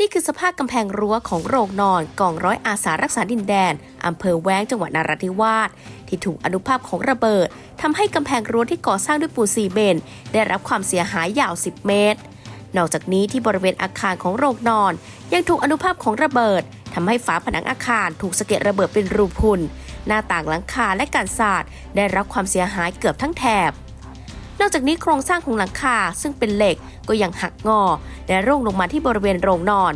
นี่คือสภาพกำแพงรั้วของโรงนอนกองร้อยอาสารักษาดินแดนอำเภอแว้งจังหวัดนราธิวาสที่ถูกอนุภาพของระเบิดทำให้กำแพงรั้วที่ก่อสร้างด้วยปูนซีเมนต์ได้รับความเสียหายยาว 10 เมตร นอกจากนี้ที่บริเวณอาคารของโรงนอน ยังถูกอนุภาพของระเบิดทำให้ฝาผนังอาคารถูกสะเก็ดระเบิดเป็นรูพุนหน้าต่างหลังคาและการสาดได้รับความเสียหายเกือบทั้งแถบนอกจากนี้โครงสร้างของหลังคาซึ่งเป็นเหล็กก็ยังหักงอ และร่วงลงมาที่บริเวณโรงนอน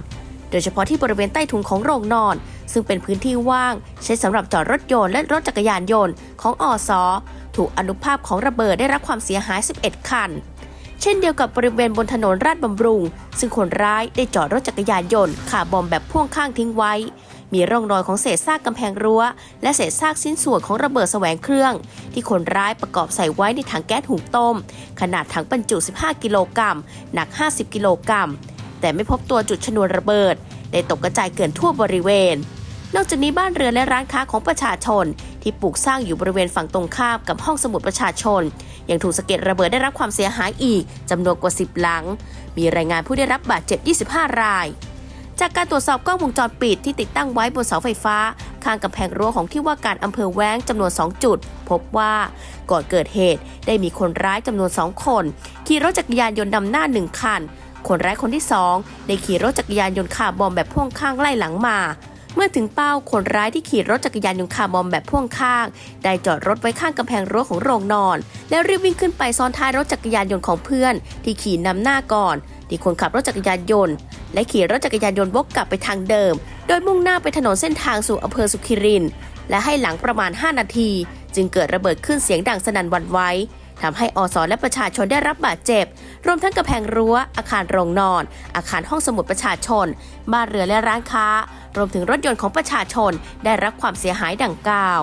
โดยเฉพาะที่บริเวณใต้ถุนของโรงนอน ซึ่งเป็นพื้นที่ว่าง ใช้สำหรับจอดรถยนต์และรถจักรยานยนต์ของอสถูกอนุภาพของระเบิดได้รับความเสียหาย 11 คัน เช่นเดียวกับบริเวณบนถนนราชบำรุง ซึ่งคนร้ายได้จอดรถจักรยานยนต์ขาบอมแบบพ่วงข้างทิ้งไว้ มีร่องรอยของเศษซากกำแพงรั้ว และเศษซากชิ้นส่วนของระเบิดแสวงเครื่อง ที่คนร้ายประกอบใส่ไว้ในถังแก๊สหุงต้ม ขนาดถังบรรจุ 15 กิโลกรัมหนัก 50 กิโลกรัม แต่ไม่พบตัวจุดชนวนระเบิด ได้ตกกระจายเกลื่อนทั่วบริเวณ นอกจากนี้บ้านเรือนและร้านค้าของประชาชน ที่ปลูกสร้างอยู่บริเวณฝั่งตรงข้ามกับห้องสมุดประชาชน ยังถูกสะเก็ดระเบิดได้รับความเสียหายอีกจำนวนกว่า 10 หลัง มีรายงานผู้ได้รับบาดเจ็บ 25 ราย จากการตรวจสอบกล้องวงจรปิดที่ติดตั้งไว้บนเสาไฟฟ้า ข้างกำแพงรั้วของที่ว่าการอำเภอแว้งจำนวน 2 จุด พบว่าก่อนเกิดเหตุได้มีคนร้ายจำนวน 2 คน ขี่รถจักรยานยนต์นำหน้า 1 คัน คนร้ายคนที่ 2 ได้ขี่รถจักรยานยนต์คาร์บอมแบบพ่วงข้างไล่หลังมาเมื่อถึงเป้าคนร้ายที่ขี่รถจักรยานยนต์คาร์บอมแบบพ่วงข้าง ได้จอดรถไว้ข้างกำแพงรั้วของโรงนอน แล้วรีบวิ่งขึ้นไปซ้อนท้ายรถจักรยานยนต์ของเพื่อน ที่ขี่นำหน้าก่อน ที่คนขับรถจักรยานยนต์ และขี่รถจักรยานยนต์วกกลับไปทางเดิม โดยมุ่งหน้าไปถนนเส้นทางสู่อำเภอสุขิริน และให้หลังประมาณ 5 นาที จึงเกิดระเบิดขึ้นเสียงดังสนั่นวันไหวทำให้อสและประชาชนได้รับบาดเจ็บ รวมทั้งกำแพงรั้ว อาคารโรงนอน อาคารห้องสมุดประชาชน บ้านเรือนและร้านค้า รวมถึงรถยนต์ของประชาชนได้รับความเสียหายดังกล่าว